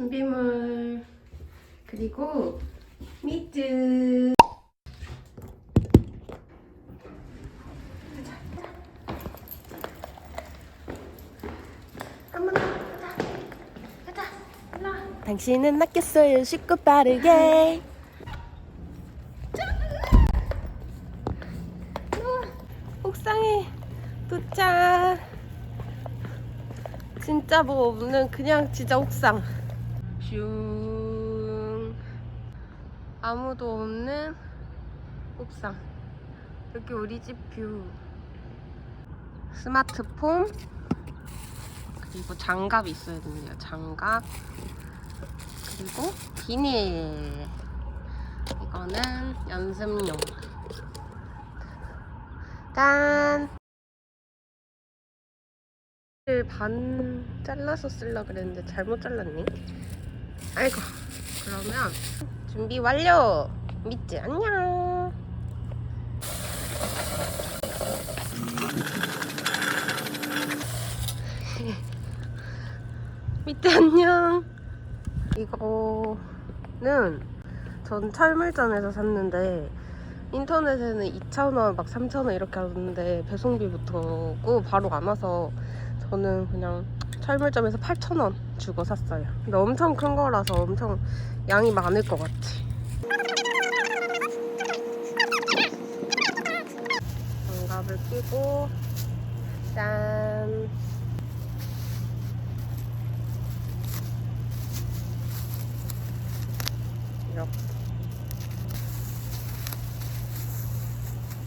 준비물. 그리고 미트. 당신은 낚였어요. 쉽고 빠르게. 옥상에 도착. 진짜 뭐 없는 그냥 진짜 옥상 슝. 아무도 없는 옥상. 여기 우리 집 뷰. 스마트폰. 그리고 장갑 있어야 됩니다. 장갑. 그리고 비닐. 이거는 연습용. 짠! 반 잘라서 쓰려 그랬는데 잘못 잘랐니? 아이고 그러면 준비 완료! 믿지 안녕! 믿지 안녕! 이거는 전 철물점에서 샀는데 인터넷에는 2,000원, 막 3,000원 이렇게 하는데 배송비부터고 바로 안 와서 저는 그냥 철물점에서 8,000원 주고 샀어요. 근데 엄청 큰 거라서 엄청 양이 많을 것 같아. 장갑을 끼고 짠. 이렇게.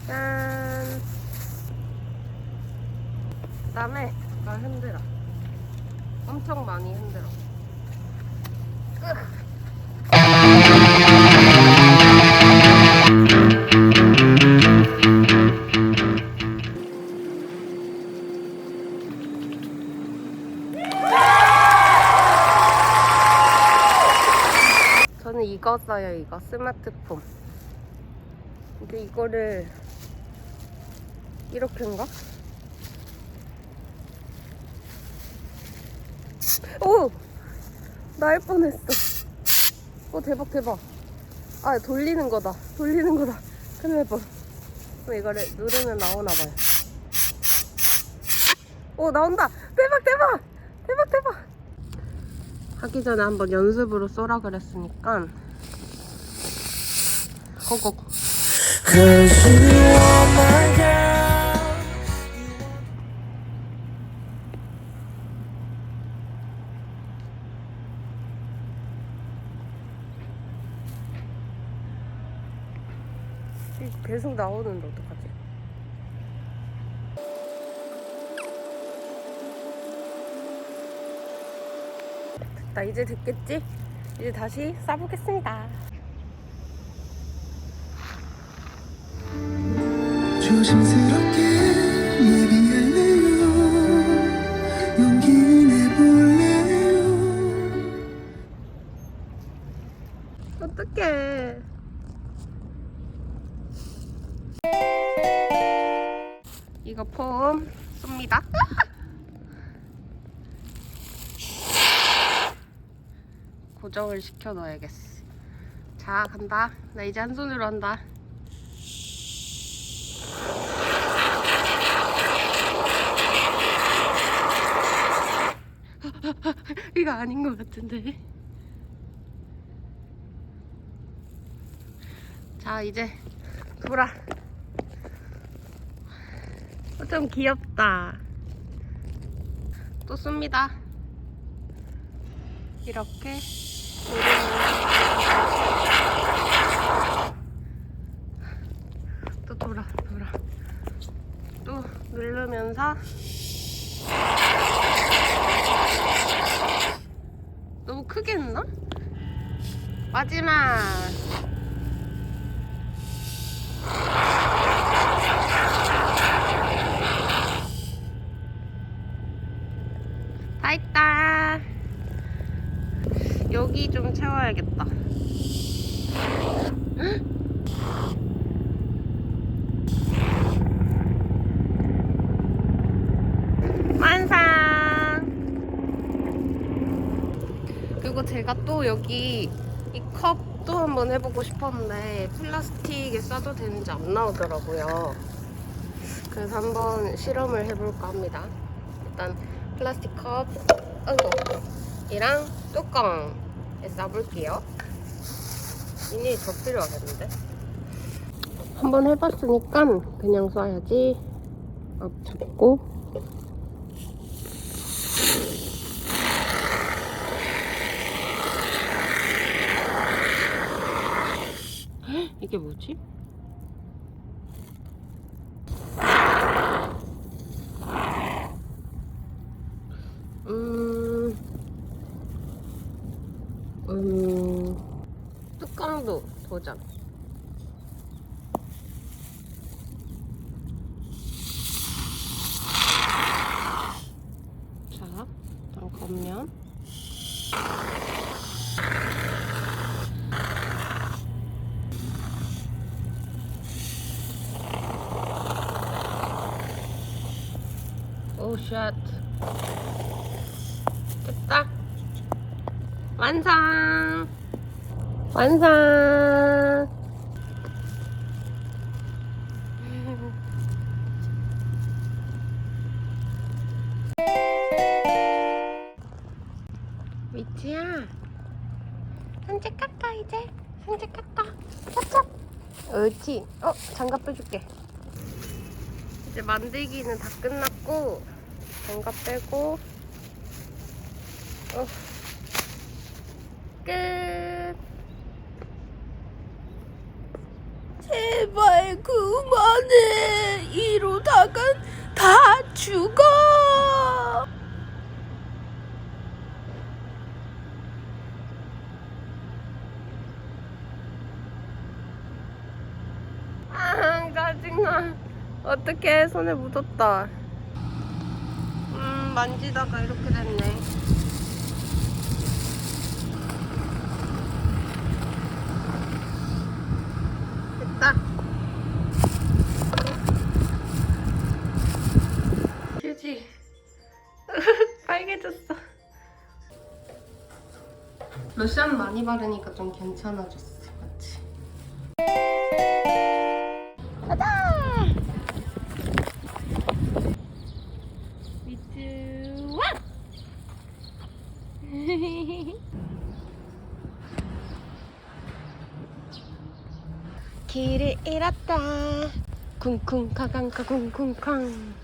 짠. 그다음에 나 흔들어. 엄청 많이 흔들어. 으. 저는 이거 써요, 이거 스마트폰. 근데 이거를 이렇게인가? 오! 날 뻔했어. 오, 대박, 대박. 아, 돌리는 거다. 돌리는 거다. 큰일 날 뻔. 그럼 이거를 누르면 나오나봐요. 오, 나온다! 대박, 대박! 대박, 대박! 하기 전에 한번 연습으로 쏘라 그랬으니까. 고고. 계속 나오는데 어떡하지? 됐다 이제 됐겠지? 이제 다시 싸보겠습니다 조심스럽게 얘기할래요. 용기 내볼래요. 어떡해 이거 폼 쏩니다. 고정을 시켜 넣어야겠어. 자 간다. 나 이제 한 손으로 한다. 이거 아닌 것 같은데. 자 이제 돌아 어, 좀 귀엽다. 또 씁니다. 이렇게 또 돌아 돌아. 또 누르면서 너무 크게 했나? 마지막 다 했다. 여기 좀 채워야겠다. 완성! 그 그리고 제가 또 여기 이 컵도 한번 해보고 싶었는데 플라스틱에 싸도 되는지 안 나오더라고요. 그래서 한번 실험을 해볼까 합니다. 일단 플라스틱 컵, 아이고, 이랑 뚜껑 에 싸볼게요. 이니 더 필요하겠는데? 한번 해봤으니까 그냥 쏴야지. 앞 잡고. 헉, 이게 뭐지? 음, 음, 뚜껑도 도전. 자, 일단 겉면. 오, 샷. 됐다. 완성. 완성. 미치야. 산책 갈까 이제? 산책 갈까? 찹찹. 옳지. 어, 장갑 빼줄게. 이제 만들기는 다 끝났고 장갑 빼고 어. 끝. 제발 그만해. 이러다간 다 죽어. 아, 짜증나. 어떻게 손에 묻었다. 음, 만지다가 이렇게 됐네. 로션 많이 바르니까 좀 괜찮아졌어. 맞지? 가자! 미츠 와! 길을 잃었다. 쿵쿵 카강카 쿵쿵쾅.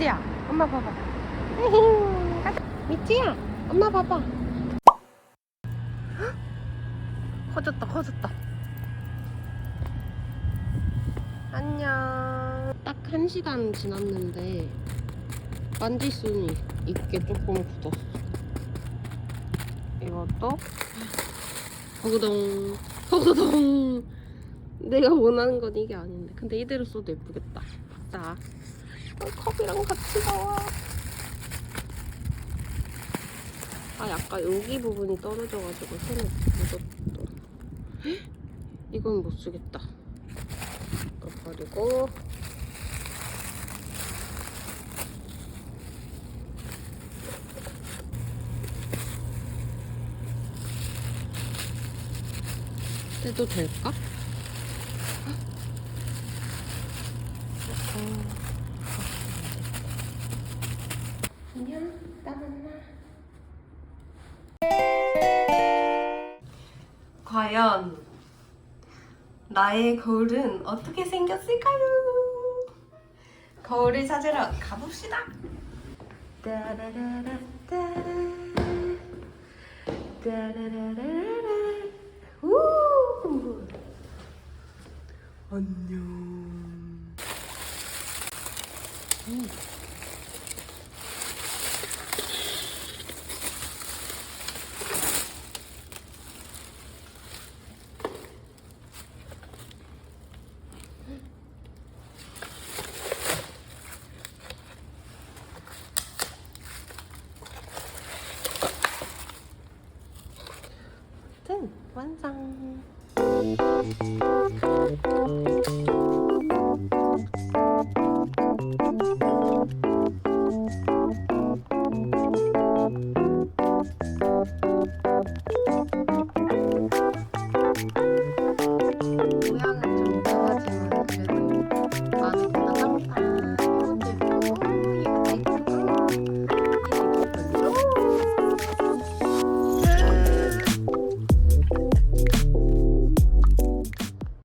미찌야, 엄마 봐봐. 미찌야, 엄마 봐봐. 헉? 커졌다, 커졌다. 안녕. 딱 한 시간 지났는데 만질 수는 있- 있게 조금 굳었어. 이것도 허그덩, 허그덩. 내가 원하는 건 이게 아닌데. 근데 이대로 써도 예쁘겠다. 자, 어, 컵이랑 같이 나와. 아, 약간 여기 부분이 떨어져가지고 손에 묻었다. 헉? 이건 못 쓰겠다. 이거 버리고. 떼도 될까? 과연 나의 거울은 어떻게 생겼을까요? 거울을 찾으러 가봅시다. 우! 안녕. 음.